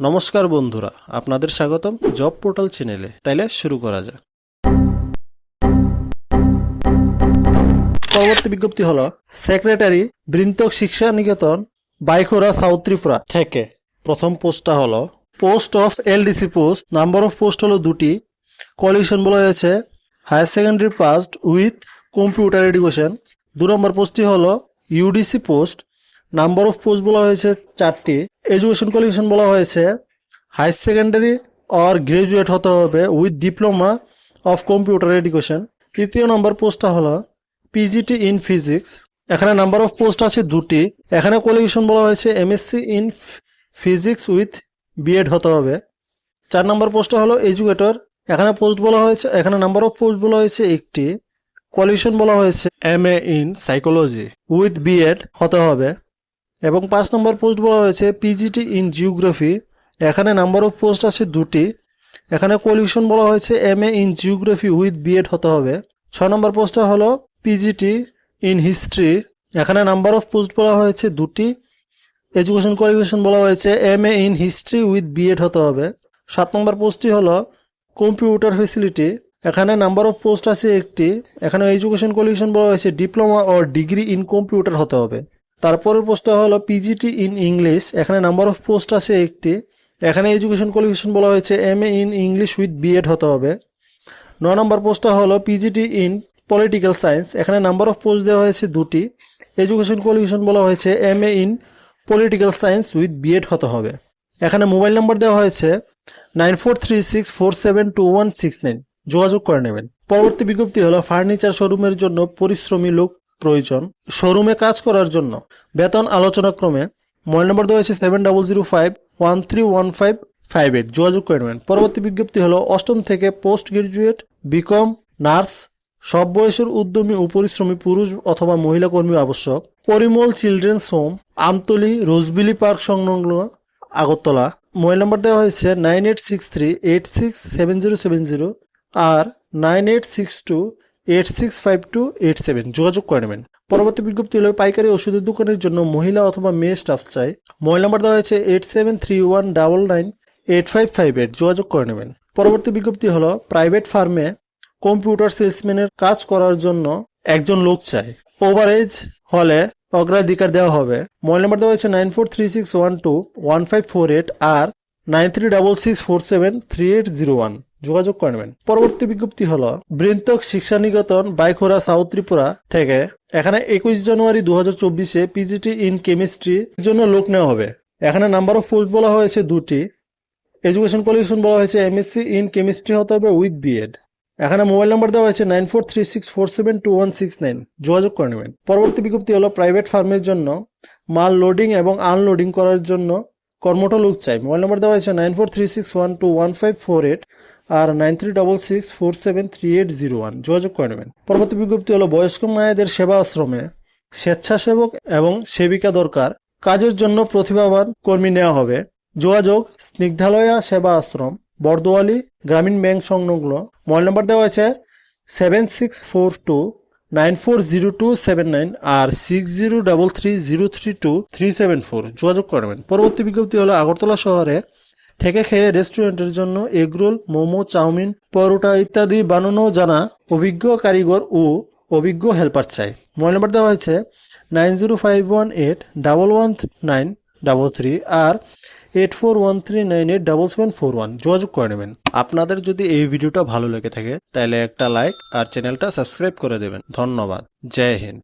নমস্কার বন্ধুরা, আপনাদের স্বাগতম জব পোর্টাল চ্যানেলে। তাইলে শুরু করা যাক। পরবর্তী বিজ্ঞপ্তি হলো, সেক্রেটারি বৃন্তক শিক্ষা নিকেতন, বাইখোরা, সাউথ ত্রিপুরা থেকে। প্রথম পোস্টটা হলো, post of LDC post, number of post হলো দুটি। কোয়ালিফিকেশন বলা হয়েছে, higher secondary passed with computer education. দু নম্বর পোস্টটি হলো, UDC post number of post বলা হয়েছে চারটি। এডুকেশন কোয়ালিফিকেশন বলা হয়েছে। হায়ার সেকেন্ডারি অর গ্রাজুয়েট হতে হবে with diploma of computer education তৃতীয় নম্বর পোস্টটা হলো পিজিটি ইন ফিজিক্স এখানে নাম্বার অফ পোস্ট আছে দুটি। এখানে কোয়ালিফিকেশন বলা হয়েছে MSc in physics with BEd হতে হবে। চার নম্বর পোস্টটা হলো এডুকেটর এখানে পোস্ট বলা হয়েছে এখানে নাম্বার অফ পোস্ট বলা হয়েছে একটি। কোয়ালিফিকেশন বলা হয়েছে M A in psychology with BEd হতে হবে। এবং পাঁচ নম্বর পোস্ট বলা হয়েছে পিজিটি ইন জিওগ্রাফি এখানে নাম্বার অফ পোস্ট আছে দুটি। এখানে কোয়ালিফিকেশন বলা হয়েছে M A in geography with BEd হতে হবে। ছয় নম্বর পোস্টটা হলো পিজিটি ইন হিস্ট্রি এখানে নাম্বার অফ পোস্ট বলা হয়েছে দুটি। এডুকেশন কোয়ালিফিকেশন বলা হয়েছে M A in history with BEd হতে হবে। সাত নম্বর পোস্টটি হলো কম্পিউটার ফেসিলিটি এখানে নাম্বার অফ পোস্ট আছে একটি। এখানে এডুকেশন কোয়ালিফিকেশন বলা হয়েছে ডিপ্লোমা ও ডিগ্রি ইন কম্পিউটার হতে হবে। তারপরের পোস্টটা হলো পিজিটি ইন ইংলিশ এখানে নাম্বার অফ পোস্ট আছে একটি। এখানে এডুকেশন কোয়ালিফিকেশন বলা হয়েছে M A in English with BEd হতে হবে। ন নম্বর পোস্টটা হলো পিজিটি ইন পলিটিক্যাল সায়েন্স এখানে নাম্বার অফ পোস্ট দেওয়া হয়েছে দুটি। এডুকেশন কোয়ালিফিকেশন বলা হয়েছে M A in political science with BEd হতে হবে। এখানে মোবাইল নাম্বার দেওয়া হয়েছে nine four three six four seven two one six nine যোগাযোগ করে নেবেন। পরবর্তী বিজ্ঞপ্তি হলো ফার্নিচার শোরুমের জন্য পরিশ্রমী লোক প্রয়োজন শোরুমে কাজ করার জন্য। বেতন আলোচনাক্রমে মোবাইল নম্বর দেওয়া হয়েছে seven double zero five one three one five five eight যোগাযোগ করে নেবেন। পরবর্তী বিজ্ঞপ্তি হলো অষ্টম থেকে পোস্ট গ্রাজুয়েট বিকম নার্স সব বয়সের উদ্যমী ও পরিশ্রমী পুরুষ অথবা মহিলা কর্মী আবশ্যক। Parimal children's home, Amtali, Rose Valley park সংলগ্ন আগরতলা। মোবাইল নম্বর দেওয়া হয়েছে nine eight six three eight six seven zero seven zero আর nine eight six two eight six five two eight seven যোগাযোগ করে নেবেন। পরবর্তী বিজ্ঞপ্তি হলো পাইকারি ওষুধের দোকানের জন্য মহিলা অথবা মেয়ে স্টাফ চাই। মোবাইল নাম্বার দেওয়া হয়েছে eight seven three one double nine eight five five eight যোগাযোগ করে নেবেন। পরবর্তী বিজ্ঞপ্তি হলো প্রাইভেট ফার্মে কম্পিউটার সেলসম্যানের কাজ করার জন্য একজন লোক চাই। ওভারেজ হলে অগ্রাধিকার দেওয়া হবে। মোবাইল নাম্বার দেওয়া হয়েছে nine four three six one two one five four eight আর nine three double six four seven three eight zero one. যোগাযোগ করে পরবর্তী বিজ্ঞপ্তি হলো বৃন্তক শিক্ষা নিকেতন বাইখোরা সাউথ ত্রিপুরা থেকে। এখানে একুশ জানুয়ারি দু হাজার চব্বিশে পিজিটি ইন কেমিস্ট্রি জন্য লোক নেওয়া হবে। এখানে নাম্বার অফ পোস্ট বলা হয়েছে দুটি। এডুকেশন কোয়ালিফিকেশন বলা হয়েছে এমএসসি ইন কেমিস্ট্রি হতে হবে উইথ বিএড। এখানে মোবাইল নাম্বার দেওয়া হয়েছে nine four three six four seven two one six nine. যোগাযোগ করে নেবেন। পরবর্তী বিজ্ঞপ্তি হলো, প্রাইভেট ফার্মের জন্য মাল লোডিং এবং আনলোডিং করার জন্য কর্মঠ লোক চাই। মোবাইল নাম্বার দেওয়া হয়েছে nine four three six one two one five four eight আর nine three double six four seven three eight zero one যোগাযোগ করে নেবেন। পরবর্তী বিজ্ঞপ্তি হলো, বয়স্ক মায়েদের সেবা আশ্রমে স্বেচ্ছাসেবক এবং সেবিকা দরকার। কাজের জন্য প্রতিভাবান কর্মী নেওয়া হবে। যোগাযোগ, স্নিগ্ধালয়া সেবা আশ্রম, বর্দোয়ালি গ্রামীণ ব্যাংক সংলগ্ন। মোবাইল নাম্বার দেওয়া হয়েছে seven six four two nine four zero two seven nine আর six zero double three zero three two three seven four. যোগাযোগ করবেন পরবর্তী বিজ্ঞপ্তি হলো আগরতলা শহরে থেকে খেয়ে রেস্টুরেন্টের জন্য এগরোল মোমো, চাউমিন, পরোটা ইত্যাদি বানানো জানা অভিজ্ঞ কারিগর ও অভিজ্ঞ হেল্পার চাই। মোবাইল নাম্বার দেওয়া হয়েছে nine zero five one eight double one nine double three আর eight four one three nine eight double seven four one যোগাযোগ করে নেবেন। আপনাদের যদি এই ভিডিওটা ভালো লেগে থাকে, তাহলে একটা লাইক আর চ্যানেলটা সাবস্ক্রাইব করে দেবেন। ধন্যবাদ। জয় হিন্দ।